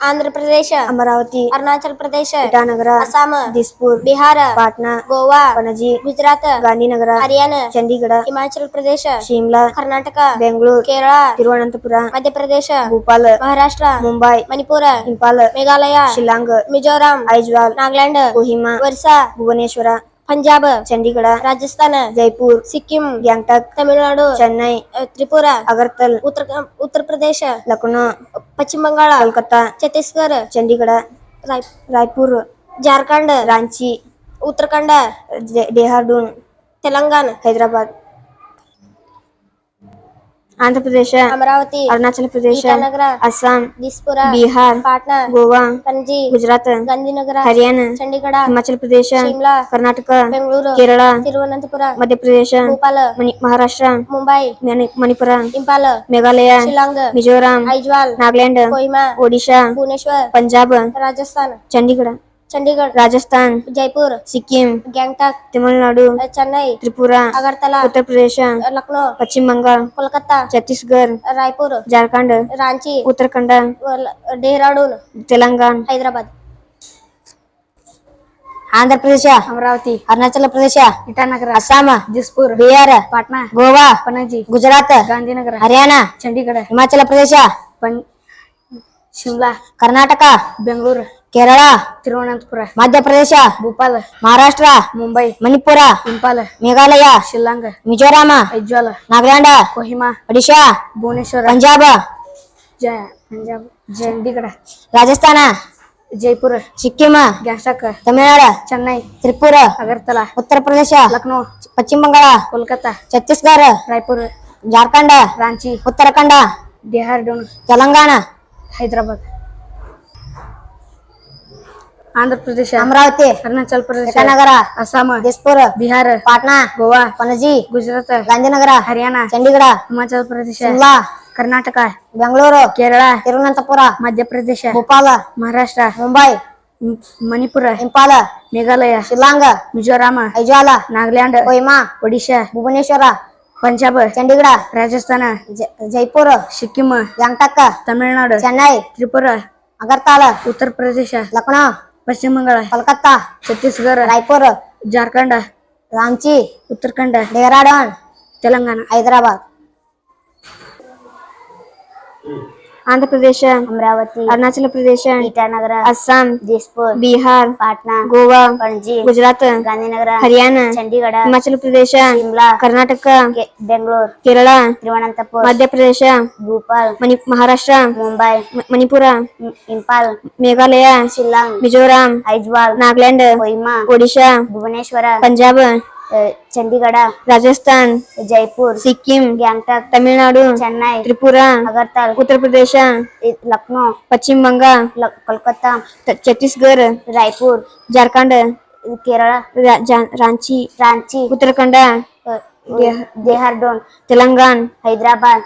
ఆంధ్రప్రదేశ్ అమరావతి అరుణాచల్ ప్రదేశ్ ఇటానగర అస్సాం దిస్పూర్ బీహార్ పాట్నా గోవా పణజీ గుజరాత్ గాంధీనగర హర్యానా చండీగఢ హిమాచల్ ప్రదేశ్ షిమ్లా కర్ణాటక బెంగళూరు కేరళ తిరువనంతపుర మధ్యప్రదేశ్ భూపాల్ మహారాష్ట్ర ముంబై మణిపూర్ ఇంపాల్ మేఘాలయ షిల్లాంగ్ మిజోరాం ఐజ్వాల్ నాగాలాండ్ కోహిమా ఒరిస్సా భువనేశ్వర ಪಂಜಾಬ್ ಚಂಡೀಗಢ ರಾಜಸ್ಥಾನ ಜೈಪುರ್ ಸಿಕ್ಕಿಂ ಗ್ಯಾಂಗ್ಟಾಕ್ ತಮಿಳುನಾಡು ಚೆನ್ನೈ ತ್ರಿಪುರಾ ಅಗರ್ತಲ್ ಉತ್ತರ ಉತ್ತರ ಪ್ರದೇಶ ಲಕ್ನೋ ಪಶ್ಚಿಮ ಬಂಗಾಳ ಕೋಲ್ಕತ್ತಾ ಛತ್ತೀಸ್ಗಢ ಚಂಡೀಗಢ ರಾಯ್ ರಾಯ್ಪುರ್ ಜಾರ್ಖಂಡ್ ರಾಂಚಿ ಉತ್ತರಾಖಂಡ ಡೆಹ್ರಾಡೂನ್ ತೆಲಂಗಾಣ ಹೈದರಾಬಾದ್ ఆంధ్రప్రదేశ్ అమరావతి అరుణాచల్ ప్రదేశ్ అస్సాం దిస్పుర బీహార్ పాట్నా గోవా పణజీ గుజరాత్ గాంధీనగర హర్యానా చండీగఢ హిమాచల్ ప్రదేశ్ కర్ణాటక బెంగళూరు కేరళ తిరువనంతపుర మధ్యప్రదేశ్ భూపాల్ మహారాష్ట్ర ముంబై మణి- మణిపుర ఇంపాల్ మేఘాలయ షిల్లాంగ్ మిజోరాం ఐజ్వాల్ నాగాలాండ్ కోహిమా ఒడిషా భువనేశ్వర్ పంజాబ్ రాజస్థాన్ చండీగఢ చండీగఢ్ రాజస్థాన్ జైపూర్ సిక్కిం గ్యాంగ్టాక్ తమిళనాడు చెన్నై త్రిపుర అగర్తల ఉత్తరప్రదేశ్ లక్నో పశ్చిమ బంగాల్ కోల్కతా ఛత్తీస్గఢ్ రాయ్పూర్ జార్ఖండ్ రాంచీ ఉత్తరాఖండ్ డెహ్రాడూన్ తెలంగాణ హైదరాబాద్ ఆంధ్రప్రదేశ్ అమరావతి అరుణాచల్ ప్రదేశ్ ఇటానగర అస్సాం దిస్పూర్ బీహార్ పాట్నా గోవా పణజీ గుజరాత్ గాంధీనగర హర్యానా చండీగఢ హిమాచల్ ప్రదేశ్ పం- షిమ్లా కర్ణాటక బెంగళూరు ಕೇರಳ ತಿರುವನಂತಪುರ ಮಧ್ಯಪ್ರದೇಶ ಭೋಪಾಲ್ ಮಹಾರಾಷ್ಟ್ರ ಮುಂಬೈ ಮಣಿಪುರ ಇಂಪಾಲ ಮೇಘಾಲಯ ಶಿಲ್ಲಾಂಗ್ ಮಿಜೋರಾಮ ಐಜ್ವಾಲ ನಾಗಾಲ್ಯಾಂಡ್ ಕೊಹಿಮಾ ಒಡಿಶಾ ಭುವನೇಶ್ವರ ಪಂಜಾಬ್ ಜ ಪಂಜಾಬ್ ಚಂಡೀಗಢ ರಾಜಸ್ಥಾನ ಜೈಪುರ ಸಿಕ್ಕಿಂ ಗ್ಯಾಂಗ್ಟಾಕ್ ತಮಿಳುನಾಡು ಚೆನ್ನೈ ತ್ರಿಪುರ ಅಗರ್ತಲಾ ಉತ್ತರ ಪ್ರದೇಶ ಲಕ್ನೋ ಪಶ್ಚಿಮ ಬಂಗಾಳ ಕೋಲ್ಕತ್ತಾ ಛತ್ತೀಸ್ಗಢ ರಾಯ್ಪುರ್ ಜಾರ್ಖಂಡ್ ರಾಂಚಿ ಉತ್ತರಾಖಂಡ ಡೆಹ್ರಾಡೂನ್ ತೆಲಂಗಾಣ ಹೈದರಾಬಾದ್. ಆಂಧ್ರ ಪ್ರದೇಶ ಅಮರಾವತಿ ಅರುಣಾಚಲ ಪ್ರದೇಶ ನಗರ ಅಸ್ಸಾಂ ದಿಸ್ಪುರ್ ಬಿಹಾರ ಪಾಟ್ನಾ ಗೋವಾ ಪಣಜಿ ಗುಜರಾತ್ ಗಾಂಧಿನಗರ ಹರಿಯಾಣ ಚಂಡೀಗಢ ಹಿಮಾಚಲ ಪ್ರದೇಶ ಕರ್ನಾಟಕ ಬೆಂಗಳೂರು ಕೇರಳ ತಿರುವನಂತಪುರ ಮಧ್ಯಪ್ರದೇಶ ಭೋಪಾಲ ಮಹಾರಾಷ್ಟ್ರ ಮುಂಬೈ ಮಣಿಪುರ ಇಂಪಾಲ ಮೇಘಾಲಯ ಶಿಲಾಂಗ ಮಿಜೋರಾಂ ಐಜ್ವಾಲ ನಾಗಾಲ್ಯಾಂಡ್ ಕೊಯ್ಮಾ ಒಡಿಶಾ ಭುವನೇಶ್ವರ ಪಂಜಾಬ್ ಚಂಡೀಗಢ ರಾಜಸ್ಥಾನ ಜೈಪುರ ಸಿಕ್ಕಿಂ ಗ್ಯಾಂಗ್ಟಾಕ್ ತಮಿಳುನಾಡು ಚೆನ್ನೈ ತ್ರಿಪುರ ಅಗರ್ತಾಲ ಉತ್ತರ ಪ್ರದೇಶ ಲಕ್ನೋ పశ్చిమ బంగాళ కోల్కతా ఛత్తీస్గఢ్ రాయ్పూర్ జార్ఖండ్ రాంచీ ఉత్తరాఖండ్ డెహ్రాడూన్ తెలంగాణ హైదరాబాద్. ఆంధ్రప్రదేశ్ అమరావతి అరుణాచల్ ప్రదేశ్ ఇటానగర అస్సాం దిస్పూర్ బీహార్ పాట్నా గోవా పణజీ గుజరాత్ గాంధీనగర హర్యానా చండీగఢ హిమాచల్ ప్రదేశ్ షిమ్లా కర్ణాటక బెంగళూరు కేరళ తిరువనంతపూర్ మధ్యప్రదేశ్ భూపాల్ మహారాష్ట్ర ముంబై మణిపుర ఇంపాల్ మేఘాలయ షిల్లాంగ్ మిజోరాం ఐజ్వాల్ నాగాలాండ్ ఒడిశా భువనేశ్వర పంజాబ్ చండీగఢ రాజస్థాన్ జైపూర్ సిక్కిం గ్యాంగ్టాక్ తమిళనాడు చెన్నై త్రిపుర అగర్తల్ ఉత్తరప్రదేశ్ లక్నో పశ్చిమ బంగాల్ కోల్కతా ఛత్తీస్గఢ్ రాయ్పూర్ జార్ఖండ్ కేరళ రాంచీ రాంచీ ఉత్తరాఖండ్ డెహ్రాడూన్ తెలంగాణ హైదరాబాద్